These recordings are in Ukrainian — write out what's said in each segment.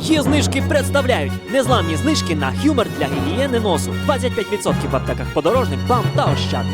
Є знижки представляють незламні знижки на хюмор для гігієни носу. 25% в аптеках подорожник, бам та ощад.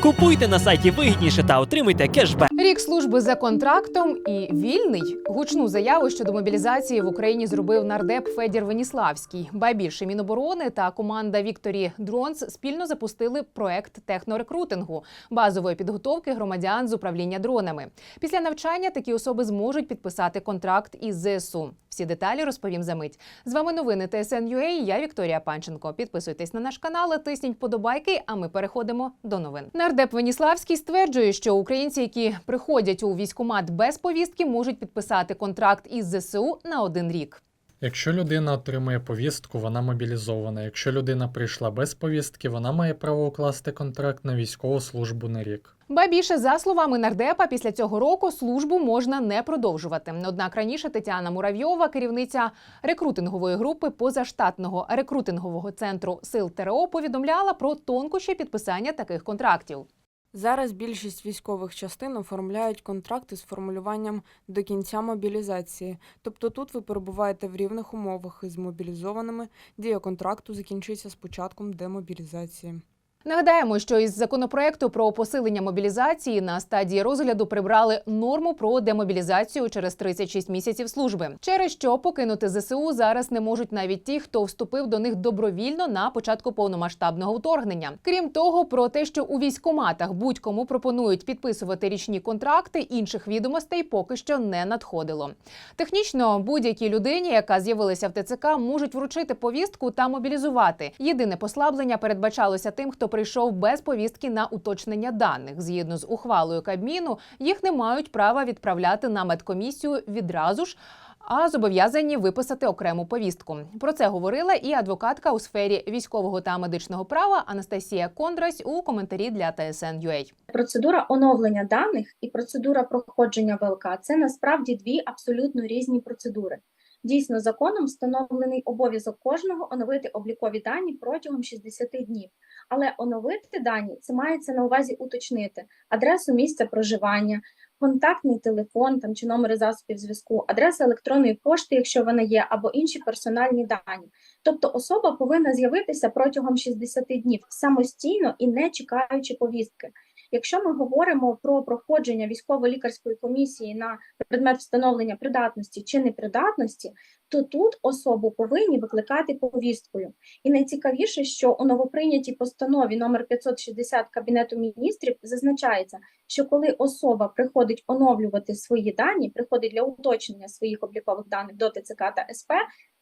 Купуйте на сайті вигідніше та отримуйте кешбек. Рік служби за контрактом і вільний гучну заяву щодо мобілізації в Україні зробив нардеп Федір Веніславський. Ба більше Міноборони та команда Вікторі Дронс спільно запустили проект технорекрутингу базової підготовки громадян з управління дронами. Після навчання такі особи зможуть підписати контракт із ЗСУ. Всі деталі розповім за мить. З вами новини ТСН.UA, Я Вікторія Панченко. Підписуйтесь на наш канал, тисніть подобайки. А ми переходимо до новин. Нардеп Веніславський стверджує, що українці, які приходять у військкомат без повістки, можуть підписати контракт із ЗСУ на один рік. Якщо людина отримує повістку, вона мобілізована. Якщо людина прийшла без повістки, вона має право укласти контракт на військову службу на рік. Ба більше за словами нардепа, після цього року службу можна не продовжувати. Однак раніше Тетяна Муравйова, керівниця рекрутингової групи позаштатного рекрутингового центру сил ТРО, повідомляла про тонкощі підписання таких контрактів. Зараз більшість військових частин оформляють контракти з формулюванням до кінця мобілізації. Тобто тут ви перебуваєте в рівних умовах із мобілізованими. Дія контракту закінчиться з початком демобілізації. Нагадаємо, що із законопроекту про посилення мобілізації на стадії розгляду прибрали норму про демобілізацію через 36 місяців служби, через що покинути ЗСУ зараз не можуть навіть ті, хто вступив до них добровільно на початку повномасштабного вторгнення. Крім того, про те, що у військкоматах будь-кому пропонують підписувати річні контракти, інших відомостей поки що не надходило. Технічно будь-якій людині, яка з'явилася в ТЦК, можуть вручити повістку та мобілізувати. Єдине послаблення передбачалося тим, хто прийшов без повістки на уточнення даних. Згідно з ухвалою Кабміну, їх не мають права відправляти на медкомісію відразу ж. А зобов'язані виписати окрему повістку. Про це говорила і адвокатка у сфері військового та медичного права Анастасія Кондрась у коментарі для TSN.UA. Процедура оновлення даних і процедура проходження ВЛК це насправді дві абсолютно різні процедури. Дійсно, законом встановлений обов'язок кожного оновити облікові дані протягом 60 днів. Але оновити дані це мається на увазі уточнити адресу місця проживання, контактний телефон там чи номери засобів зв'язку, адреса електронної пошти, якщо вона є, або інші персональні дані. Тобто особа повинна з'явитися протягом 60 днів самостійно і не чекаючи повістки. Якщо ми говоримо про проходження військово-лікарської комісії на предмет встановлення придатності чи непридатності, то тут особу повинні викликати повісткою. І найцікавіше, що у новоприйнятій постанові номер 560 Кабінету міністрів зазначається, що коли особа приходить оновлювати свої дані, приходить для уточнення своїх облікових даних до ТЦК та СП,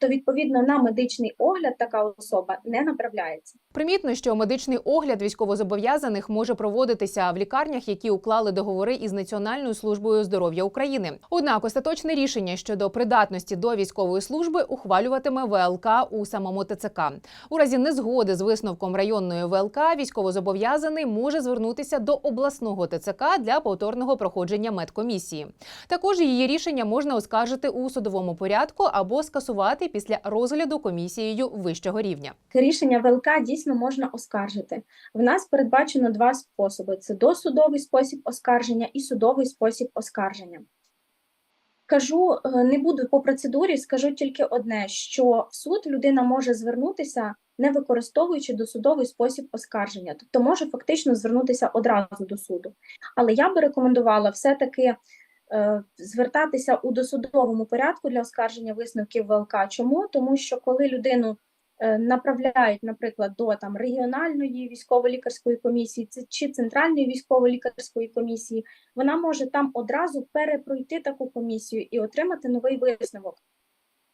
то відповідно на медичний огляд така особа не направляється. Примітно, що медичний огляд військовозобов'язаних може проводитися в лікарнях, які уклали договори із Національною службою здоров'я України. Однак остаточне рішення щодо придатності до військової служби ухвалюватиме ВЛК у самому ТЦК. У разі незгоди з висновком районної ВЛК військовозобов'язаний може звернутися до обласного ТЦК для повторного проходження медкомісії. Також її рішення можна оскаржити у судовому порядку або скасувати після розгляду комісією вищого рівня. Рішення ВЛК дійсно можна оскаржити. В нас передбачено два способи: це досудовий спосіб оскарження і судовий спосіб оскарження. Кажу, е, не буду по процедурі, скажу тільки одне: що в суд людина може звернутися, не використовуючи досудовий спосіб оскарження, тобто може фактично звернутися одразу до суду. Але я би рекомендувала все-таки звертатися у досудовому порядку для оскарження висновків ВЛК. Чому? Тому що коли людину е, направляють, наприклад, до там регіональної військово-лікарської комісії чи центральної військово-лікарської комісії, вона може там одразу перепройти таку комісію і отримати новий висновок.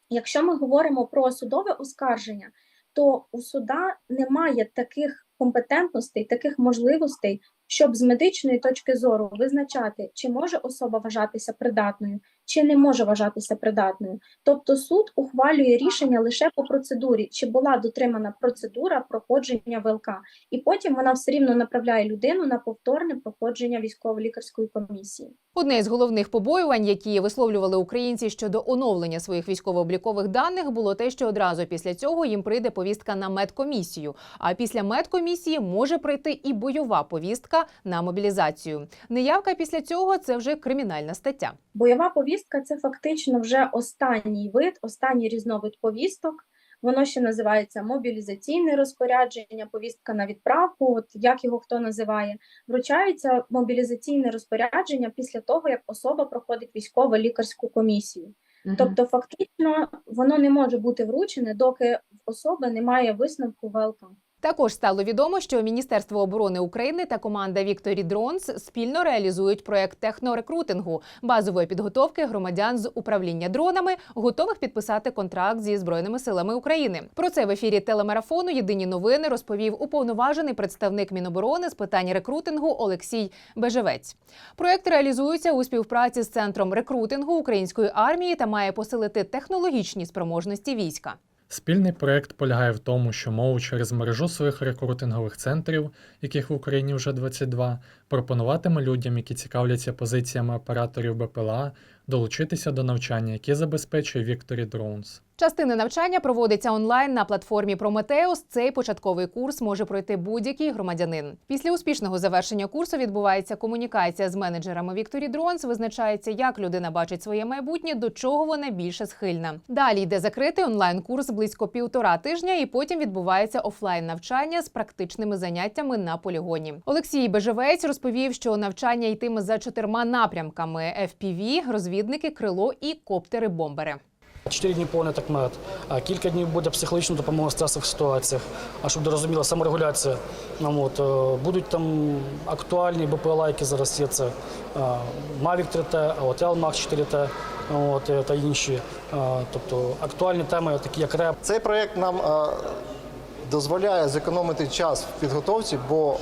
Якщо ми говоримо про судове оскарження, то у суда немає таких компетентностей, таких можливостей, щоб з медичної точки зору визначати, чи може особа вважатися придатною, чи не може вважатися придатною. Тобто суд ухвалює рішення лише по процедурі, чи була дотримана процедура проходження ВЛК, і потім вона все рівно направляє людину на повторне проходження військово-лікарської комісії. Одне із головних побоювань, які висловлювали українці щодо оновлення своїх військово-облікових даних, було те, що одразу після цього їм прийде повістка на медкомісію. А після медкомісії може прийти і бойова повістка на мобілізацію. Неявка після цього це вже кримінальна стаття. Бойова повістка повістка це фактично вже останній вид, останній різновид повісток. Воно ще називається мобілізаційне розпорядження, повістка на відправку, от як його хто називає. Вручається мобілізаційне розпорядження після того, як особа проходить військово-лікарську комісію. Тобто, фактично, воно не може бути вручене, доки в особи немає висновку ВЛК. Також стало відомо, що Міністерство оборони України та команда Вікторі Дронс спільно реалізують проект технорекрутингу базової підготовки громадян з управління дронами, готових підписати контракт зі збройними силами України. Про це в ефірі телемарафону Єдині новини розповів уповноважений представник Міноборони з питань рекрутингу Олексій Бежевець. Проект реалізується у співпраці з центром рекрутингу української армії та має посилити технологічні спроможності війська. Спільний проект полягає в тому, що мову через мережу своїх рекрутингових центрів, яких в Україні вже 22, пропонуватиме людям, які цікавляться позиціями операторів БПЛА, долучитися до навчання, яке забезпечує Victory Drones. Частина навчання проводиться онлайн на платформі Прометеус. Цей початковий курс може пройти будь-який громадянин. Після успішного завершення курсу відбувається комунікація з менеджерами Victory Drones, Визначається, як людина бачить своє майбутнє, до чого вона більше схильна. Далі йде закритий онлайн-курс близько півтора тижня, і потім відбувається офлайн навчання з практичними заняттями на полігоні. Олексій Бежевець розповів, що навчання йтиме за чотирма напрямками: FPV, розвідники, крило і коптери-бомбери. Чотири дні повний такмет, а кілька днів буде психологічна допомога в стресових ситуаціях. А щоб зрозуміла саморегуляція. Ну, от, е, будуть там актуальні БПЛА, які зараз є. Це е, Mavic 3T, а от LMAX 4T от, е, та інші. Тобто актуальні теми, такі як РЕП, Цей проєкт нам дозволяє зекономити час в підготовці, бо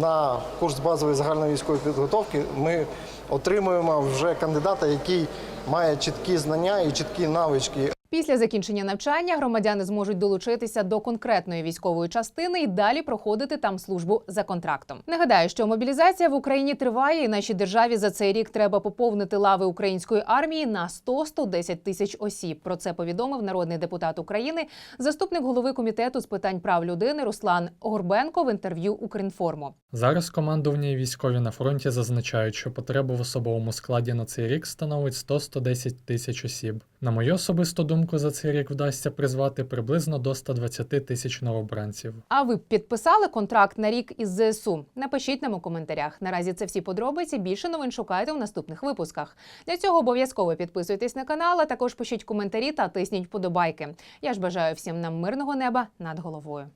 на курс базової загальної військової підготовки ми отримуємо вже кандидата, який має чіткі знання і чіткі навички Після закінчення навчання громадяни зможуть долучитися до конкретної військової частини і далі проходити там службу за контрактом. Нагадаю, що мобілізація в Україні триває, і нашій державі за цей рік треба поповнити лави української армії на 100-110 тисяч осіб. Про це повідомив народний депутат України, заступник голови комітету з питань прав людини Руслан Горбенко в інтерв'ю Укрінформу. Зараз командування і військові на фронті зазначають, що потреба в особовому складі на цей рік становить 100-110 тисяч осіб. На мою особисту думку, за цей рік вдасться призвати приблизно до 120 тисяч новобранців. А ви б підписали контракт на рік із ЗСУ? Напишіть нам у коментарях. Наразі це всі подробиці. Більше новин шукайте в наступних випусках. Для цього обов'язково підписуйтесь на канал, а також пишіть коментарі та тисніть подобайки. Я ж бажаю всім нам мирного неба над головою.